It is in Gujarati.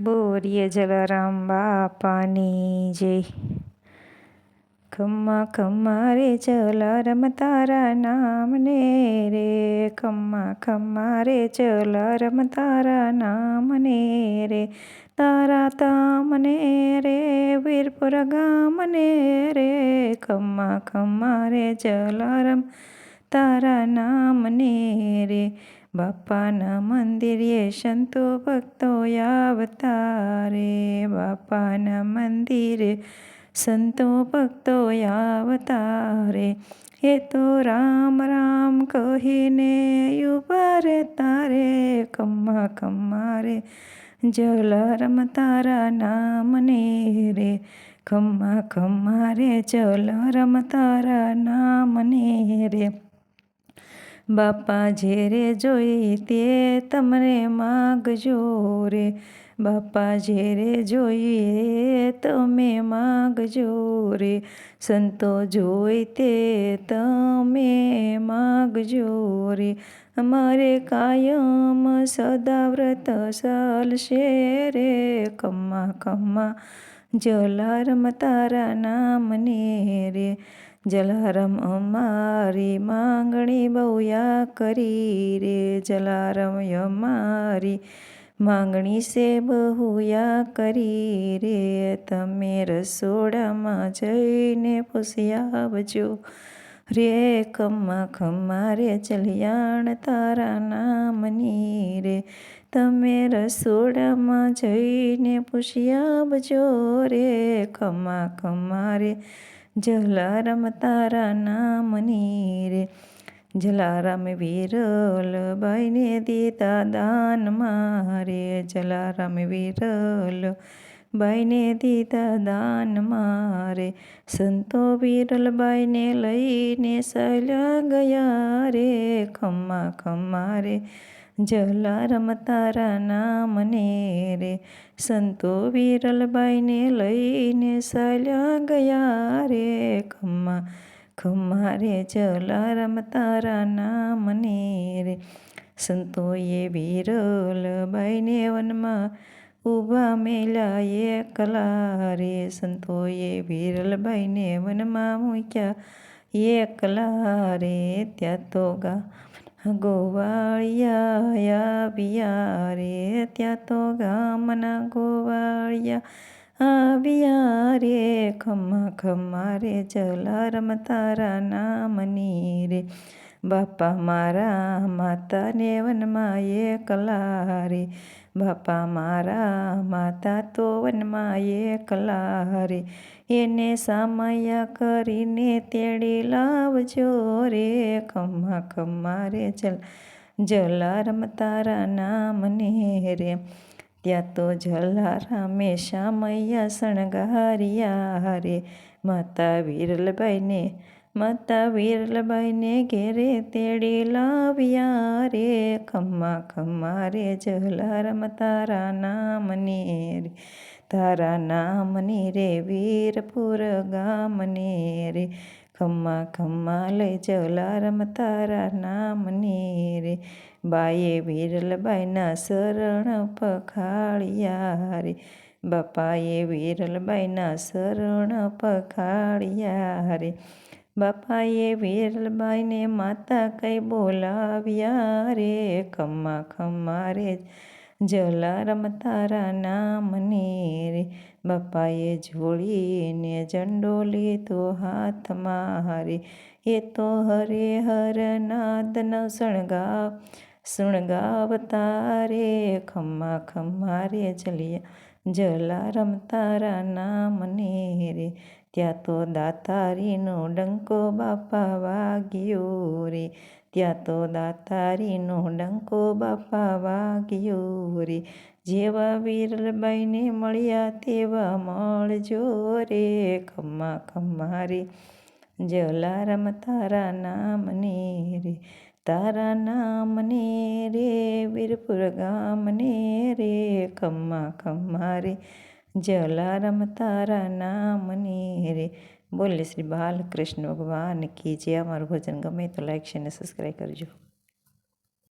બોરીએ જલારામ બાપાની જય. ખમ્મા ખમ્મા રે જલારામ તારા નામને રે. ખમ્મા ખમ્મા રે જલારામ તારા નામને રે. તારા તામને રે, વીરપુર ગામને રે. ખમ્મા ખમ્મા રે જલારામ તારા નામને રે. બાપાના મંદિરે સંતો ભક્તો આવતા રે બાપાના મંદિરે સંતો ભક્તો આવતા રે એ તો રામ રામ કહીને ઊભા રે. તારે કમ્મા કમ્મા રે જલારામ તારા નામને રે. ખમ્મા ખમ્મા રે જલારામ તારા નામને રે. બાપા ઝેરે જોઈ તે તમને માગજો રે. બાપા ઝેરે જોઈએ તમે માગજો રે. સંતો જોઈ તે તમે માગજો રે. અમારે કાયમ સદાવ્રત ચાલશે રે. કમ્મા કમ્મા જલારમ તારા નામને રે. જલારામ અમારી માંગણી બહુયા કરી રે. જલારામ અમારી માંગણી સે બહુયા કરી રે. તમે રસોડામાં જઈને પૂછી આવજો રે ખમ્મા ખમ્મા રે ચલિયાણ તારા નામની રે. તમે રસોડામાં જઈને પૂછી આવજો રે, ખમા ખમા રે, જલારામ તારા નામની રે. જલારામ વિરલ બાઈને દીતા દાન મારે, જલારામ વિરલ બાઈને દીતા દાન મારે, સંતો વિરલબાઈને લઈને સલા ગયા રે ખમ્મા ખમ્મા રે જલારામ તારા નામને રે. સંતો વિરલબાઈને લઈને ચાલ્યા ગયા રે. ખમ્મા ખમ્મા રે જલારામ તારા નામને રે. સંતોએ વિરલબાઈને વનમાં ઊભા મેલા એકલા રે. સંતોએ વિરલબાઈને વનમાં મૂક્યા એકલા રે. ત્યાં તો ગા ગોવાળિયા બિયા રે ત્યાં તો ગામના ગોવાળિયા આવ્યા રે ખમ્મા ખમ્મા રે જલારામ તારા નામની રે. બાપા મારા માતાને વનમાં એકલા રે બાપા મારા માતા તો વનમાં એકલા રે એને સામયા કરીને તેડી લાવજો રે, ખમ્મા ખમ્મા રે જલ, જલારામ તારા નામને રે. ત્યાં તો જલારામે શામૈયા શણગારિયા રે. માતા વિરલબાઈને માતા વિરલભાઈને ઘેરે તેડી લાવ્યા રે. ખમ્મા ખમ્મા રે જલારામ તારા નામની રે. તારા નામની રે વીરપુર ગામની રે. ખમ્મા ખમ્મા લઈ જલારામ તારા નામની રે. બાએ વિરલબાઈના શરણ પખાળિયા રે. બાપાએ વિરલબાઈના શરણ પખાળિયા રે. બાપાએ વિરલબાઈને માતા કઈ બોલાવ્યા રે? ખમ્મા ખમ્મા રે જલારામ તારા નામને રે. બાપાએ જોડીને ઝંડો લીધો હાથમાં હરે. એ તો હરે હર નાદન શણગાવ, શણગાવતા રે. ખમ્મા ખમ્મા રે જલિયા જલારામ તારા નામને રે ત્યાં તો દાતારીનો ડંકો બાપા વાગ્યો રે. ત્યાં તો દાતારીનો ડંકો બાપા વાગ્યો રે. જેવા વિરલબાઈને મળ્યા તેવા મળજો રે. ખમ્મા ખમ્મા રે. જલારામ તારા નામને રે તારા નામને રે, વીરપુર ગામને રે, ખમ્મા ખમ્મા રે. જલારામ તારા નામને રે. બોલે શ્રી બાલકૃષ્ણ ભગવાન કી જે અમારું ભજન ગમે તો લાઈક છે અને સબસ્ક્રાઈબ કરજો.